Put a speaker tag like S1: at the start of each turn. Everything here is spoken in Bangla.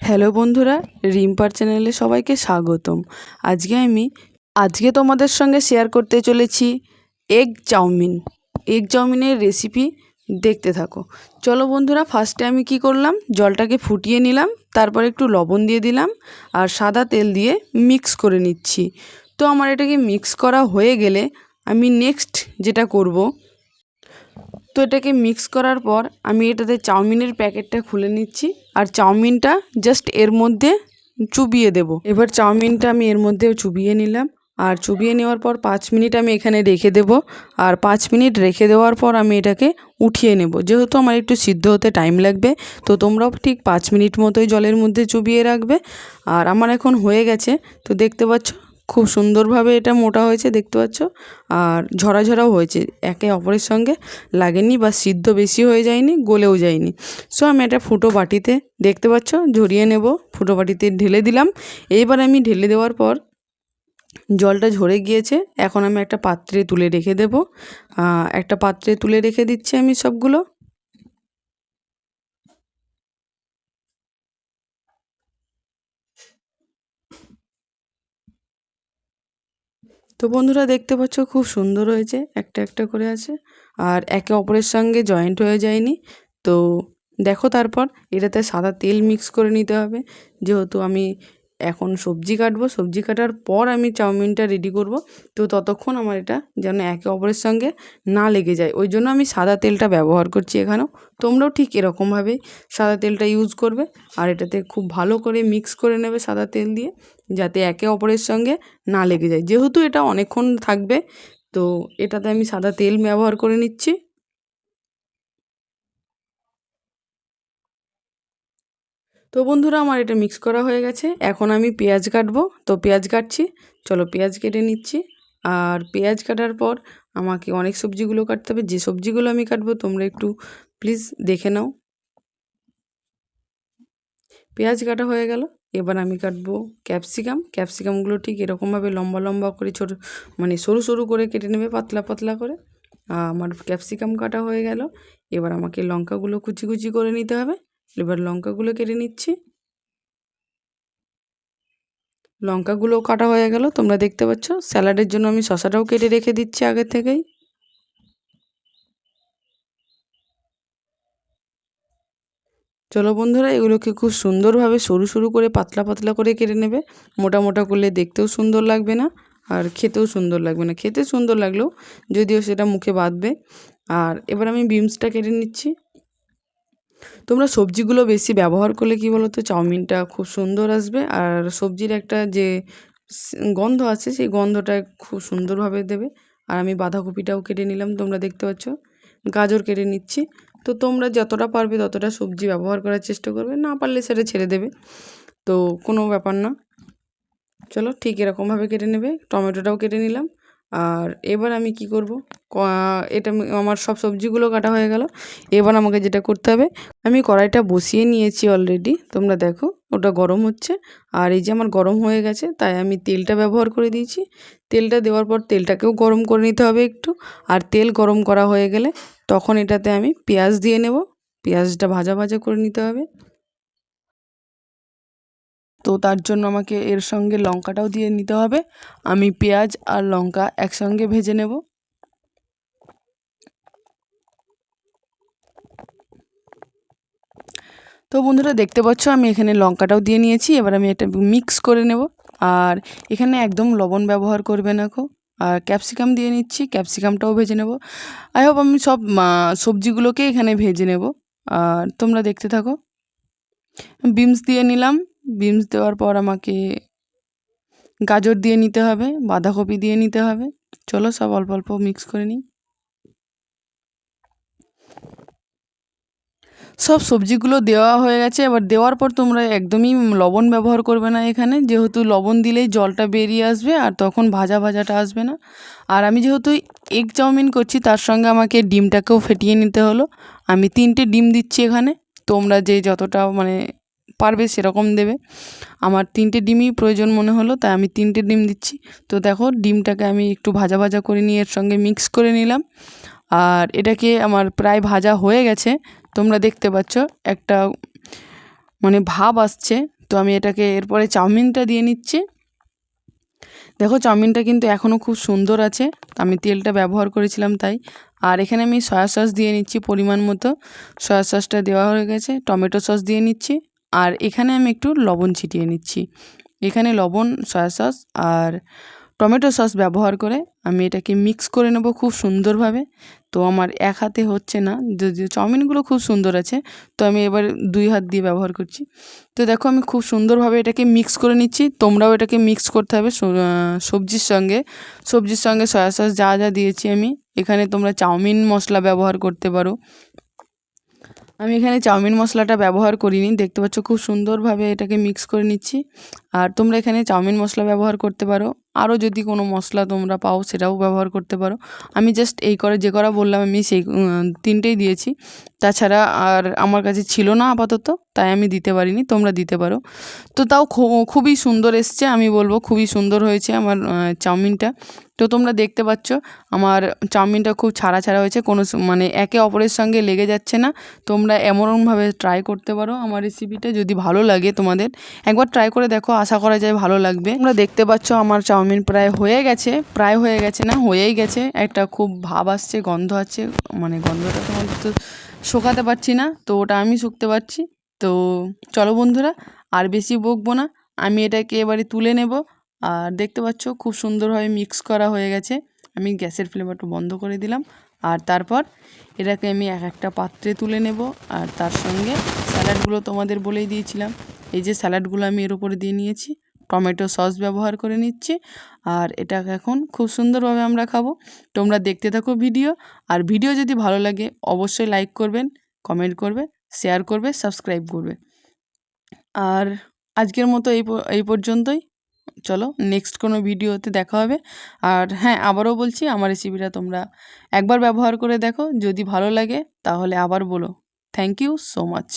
S1: হ্যালো বন্ধুরা, রিম্পার চ্যানেলে সবাইকে স্বাগতম। আজকে আমি, আজকে তোমাদের সঙ্গে শেয়ার করতে চলেছি এগ চাউমিন। এগ চাউমিনের রেসিপি দেখতে থাকো। চলো বন্ধুরা ফার্স্টে আমি কি করলাম? জলটাকে ফুটিয়ে নিলাম, তারপর একটু লবণ দিয়ে দিলাম, আর সাদা তেল দিয়ে মিক্স করে নিচ্ছি। তো আমার এটাকে মিক্স করা হয়ে গেলে আমি নেক্সট যেটা করব তো এটাকে মিক্স করার পর আমি এটাতে চাউমিনের প্যাকেটটা খুলে নিচ্ছি। আর চাউমিনটা জাস্ট এর মধ্যে চুবিয়ে দেব। এবার চাউমিনটা আমি এর মধ্যে চুবিয়ে নিলাম। আর চুবিয়ে নেওয়ার পর পাঁচ মিনিট আমি এখানে রেখে দেব। আর পাঁচ মিনিট রেখে দেওয়ার পর আমি এটাকে উঠিয়ে নেব। যেহেতু আমার একটু সিদ্ধ হতে টাইম লাগবে, তো তোমরাও ঠিক পাঁচ মিনিট মতোই জলের মধ্যে চুবিয়ে রাখবে। আর আমার এখন হয়ে গেছে, তো দেখতে পাচ্ছ খুব সুন্দরভাবে এটা মোটা হয়েছে, দেখতে পাচ্ছ? আর ঝরা ঝরাও হয়েছে, একে অপরের সঙ্গে লাগেনি বা সিদ্ধ বেশি হয়ে যায়নি, গলেও যায়নি। সো আমি এটা ফুটো বাটিতে, দেখতে পাচ্ছ? ঝরিয়ে নেব, ফুটো বাটিতে ঢেলে দিলাম। এইবার আমি ঢেলে দেওয়ার পর জলটা ঝরে গিয়েছে, এখন আমি একটা পাত্রে তুলে রেখে দেব। একটা পাত্রে তুলে রেখে দিচ্ছি আমি সবগুলো। তো বন্ধুরা দেখতে পাচ্ছ খুব সুন্দর হয়েছে, একটা একটা করে আছে। আর একে অপরের সঙ্গে জয়েন্ট হয়ে যায়নি। তো দেখো তারপর এটাতে সাদা তেল মিক্স করে নিতে হবে। যেহেতু আমি এখন সবজি কাটবো, সবজি কাটার পর আমি চাউমিনটা রেডি করব। তো ততক্ষণ আমার এটা যেন একে অপরের সঙ্গে না লেগে যায়। ওই জন্য আমি সাদা তেলটা ব্যবহার করছি এখানেও। তোমরাও ঠিক এরকমভাবেই সাদা তেলটা ইউজ করবে আর এটাতে খুব ভালো করে মিক্স করে নেবে সাদা তেল দিয়ে, যাতে একে অপরের সঙ্গে না লেগে যায়। যেহেতু এটা অনেকক্ষণ থাকবে, তো এটাতে আমি সাদা তেল ব্যবহার করে নিচ্ছি। তো বন্ধুরা, আমার এটা মিক্স করা হয়ে গেছে। এখন আমি পেঁয়াজ কাটবো। তো পেঁয়াজ কাটছি। চলো পেঁয়াজ কেটে নিচ্ছি। আর পেঁয়াজ কাটার পর আমাকে অনেক সবজিগুলো কাটতে হবে। যে সবজিগুলো আমি কাটবো, তোমরা একটু প্লিজ দেখে নাও। পেঁয়াজ কাটা হয়ে গেল। এবার আমি কাটবো ক্যাপসিকাম। ক্যাপসিকামগুলো ঠিক এরকমভাবে লম্বা লম্বা করে ছোটো মানে সরু সরু করে কেটে নেবে, পাতলা পাতলা করে। আমার ক্যাপসিকাম কাটা হয়ে গেল। এবার আমাকে লঙ্কাগুলো কুচি কুচি করে নিতে হবে। এবার লঙ্কাগুলো কেটে নিচ্ছি। লঙ্কাগুলো কাটা হয়ে গেল, তোমরা দেখতে পাচ্ছ। স্যালাডের জন্য আমি শশাটাও কেটে রেখে দিচ্ছি আগে থেকেই। চলো বন্ধুরা, এগুলোকে খুব সুন্দরভাবে সরু সরু করে পাতলা পাতলা করে কেটে নেবে। মোটা মোটা করলে দেখতেও সুন্দর লাগবে না, আর খেতেও সুন্দর লাগবে না। খেতে সুন্দর লাগলেও যদিও সেটা মুখে বাঁধবে। আর এবার আমি বিমসটা কেটে নিচ্ছি। তোমরা সবজিগুলো বেশি ব্যবহার করলে কি বলো তো চাউমিনটা খুব সুন্দর আসবে। আর সবজির একটা যে গন্ধ আছে, সেই গন্ধটা খুব সুন্দরভাবে দেবে। আর আমি বাঁধাকপিটাও কেটে নিলাম, তোমরা দেখতে পাচ্ছ। গাজর কেটে নিচ্ছি। তো তোমরা যতটা পারবে ততটা সবজি ব্যবহার করার চেষ্টা করবে। না পারলে সেটা ছেড়ে দেবে। তো কোনো ব্যাপার না। চলো ঠিক এরকমভাবে কেটে নেবে। টমেটোটাও কেটে নিলাম। আর এবার আমি কি করব? এটা আমার সব সবজিগুলো কাটা হয়ে গেল। এবার আমাকে যেটা করতে হবে, আমি কড়াইটা বসিয়ে নিয়েছি অলরেডি তোমরা দেখো, ওটা গরম হচ্ছে। আর এই যে আমার গরম হয়ে গেছে, তাই আমি তেলটা ব্যবহার করে দিয়েছি। তেলটা দেওয়ার পর তেলটাকেও গরম করে নিতে হবে একটু। আর তেল গরম করা হয়ে গেলে তখন এটাতে আমি পেঁয়াজ দিয়ে নেব। পেঁয়াজটা ভাজা ভাজা করে নিতে হবে। তো তার জন্য আমাকে এর সঙ্গে লঙ্কাটাও দিয়ে নিতে হবে। আমি পেঁয়াজ আর লঙ্কা একসঙ্গে ভেজে নেব। তো বন্ধুরা, দেখতে পাচ্ছ আমি এখানে লঙ্কাটাও দিয়ে নিয়েছি। এবার আমি এটা মিক্স করে নেব। আর এখানে একদম লবণ ব্যবহার করবে না খো আর ক্যাপসিকাম দিয়ে নিচ্ছি ক্যাপসিকামটাও ভেজে নেব। আই হোপ আমি সব সবজিগুলোকে এখানে ভেজে নেব। আর তোমরা দেখতে থাকো। বিমস দিয়ে নিলাম। বিনস দেওয়ার পর আমাকে গাজর দিয়ে নিতে হবে, বাঁধাকপি দিয়ে নিতে হবে। চলো সব অল্প অল্প মিক্স করে নিই। সব সবজিগুলো দেওয়া হয়ে গেছে। এবার দেওয়ার পর তোমরা একদমই লবণ ব্যবহার করবে না এখানে। যেহেতু লবণ দিলেই জলটা বেরিয়ে আসবে আর তখন ভাজা ভাজাটা আসবে না। আর আমি যেহেতু এগ চাউমিন করছি, তার সঙ্গে আমাকে ডিমটাকেও ফেটিয়ে নিতে হলো। আমি তিনটে ডিম দিচ্ছি এখানে। তোমরা যে যতটা মানে পারবে সেরকম দেবে। আমার তিনটে ডিমই প্রয়োজন মনে হলো, তাই আমি তিনটে ডিম দিচ্ছি। তো দেখো, ডিমটাকে আমি একটু ভাজা ভাজা করে নিয়ে এর সঙ্গে মিক্স করে নিলাম। আর এটাকে আমার প্রায় ভাজা হয়ে গেছে। তোমরা দেখতে পাচ্ছ, একটা মানে ভাব আসছে। তো আমি এটাকে এরপরে চাউমিনটা দিয়ে নিচ্ছি। দেখো, চাউমিনটা কিন্তু এখনও খুব সুন্দর আছে। আমি তেলটা ব্যবহার করেছিলাম তাই। আর এখানে আমি সয়া সস দিয়ে নিচ্ছি পরিমাণ মতো। সয়া সসটা দেওয়া হয়ে গেছে। টমেটো সস দিয়ে নিচ্ছি। আর এখানে আমি একটু লবণ ছিটিয়ে নিচ্ছি। এখানে লবণ সয়া সস আর টমেটো সস ব্যবহার করে আমি এটাকে মিক্স করে নেব খুব সুন্দরভাবে। তো আমার এক হাতে হচ্ছে না যদি চাউমিনগুলো খুব সুন্দর আছে, তো আমি এবার দুই হাত দিয়ে ব্যবহার করছি। তো দেখো আমি খুব সুন্দরভাবে এটাকে মিক্স করে নিচ্ছি। তোমরাও এটাকে মিক্স করতে হবে সবজির সঙ্গে। সবজির সঙ্গে সয়া সস যা যা দিয়েছি আমি, এখানে তোমরা চাউমিন মশলা ব্যবহার করতে পারো। আমি এখানে চাউমিন মশলাটা ব্যবহার করিনি। দেখতে পাচ্ছ খুব সুন্দরভাবে এটাকে মিক্স করে নিচ্ছি। আর তোমরা এখানে চাউমিন মশলা ব্যবহার করতে পারো। আরও যদি কোনো মশলা তোমরা পাও, সেটাও ব্যবহার করতে পারো। আমি জাস্ট এই করে, যে করা বললাম আমি, সেই তিনটেই দিয়েছি। তাছাড়া আর আমার কাছে ছিল না আপাতত, তাই আমি দিতে পারিনি, তোমরা দিতে পারো। তো তাও খুবই সুন্দর এসছে, আমি বলব খুবই সুন্দর হয়েছে আমার চাউমিনটা। তো তোমরা দেখতে পাচ্ছ, আমার চাউমিনটা খুব ছাড়া ছাড়া হয়েছে, কোনো মানে একে অপরের সঙ্গে লেগে যাচ্ছে না। তোমরা এমনভাবে ট্রাই করতে পারো আমার রেসিপিটা যদি ভালো লাগে তোমাদের। একবার ট্রাই করে দেখো, আশা করা যায় ভালো লাগবে। তোমরা দেখতে পাচ্ছ আমার চাউমিন প্রায় হয়ে গেছে, প্রায় হয়ে গেছে না, হয়েই গেছে। একটা খুব ভাব আসছে, গন্ধ আছে মানে গন্ধটা তোমাদের তো শোকাতে পারছি না, তো ওটা আমি শুকতে পারছি। তো চলো বন্ধুরা, আর বেশি বকবো না, আমি এটাকে এবারে তুলে নেব। আর দেখতে পাচ্ছ খুব সুন্দরভাবে মিক্স করা হয়ে গেছে। আমি গ্যাসের ফ্লেভারটা বন্ধ করে দিলাম। আর তারপর এটাকে আমি এক একটা পাত্রে তুলে নেব। আর তার সঙ্গে স্যালাডগুলো তোমাদের বলেই দিয়েছিলাম। এই যে স্যালাডগুলো আমি এর উপরে দিয়ে নিয়েছি, টমেটো সস ব্যবহার করে নিচ্ছি। আর এটাকে এখন খুব সুন্দরভাবে আমরা খাব। তোমরা দেখতে থাকো ভিডিও। আর ভিডিও যদি ভালো লাগে, অবশ্যই লাইক করবেন কমেন্ট করবে শেয়ার করবে সাবস্ক্রাইব করবে। আর আজকের মতো এই এই পর্যন্তই। চলো নেক্সট কোনো ভিডিওতে দেখা হবে। আর হ্যাঁ আবারও বলছি, আমার রেসিপিটা তোমরা একবার ব্যবহার করে দেখো। যদি ভালো লাগে, তাহলে আবার বলো। Thank you so much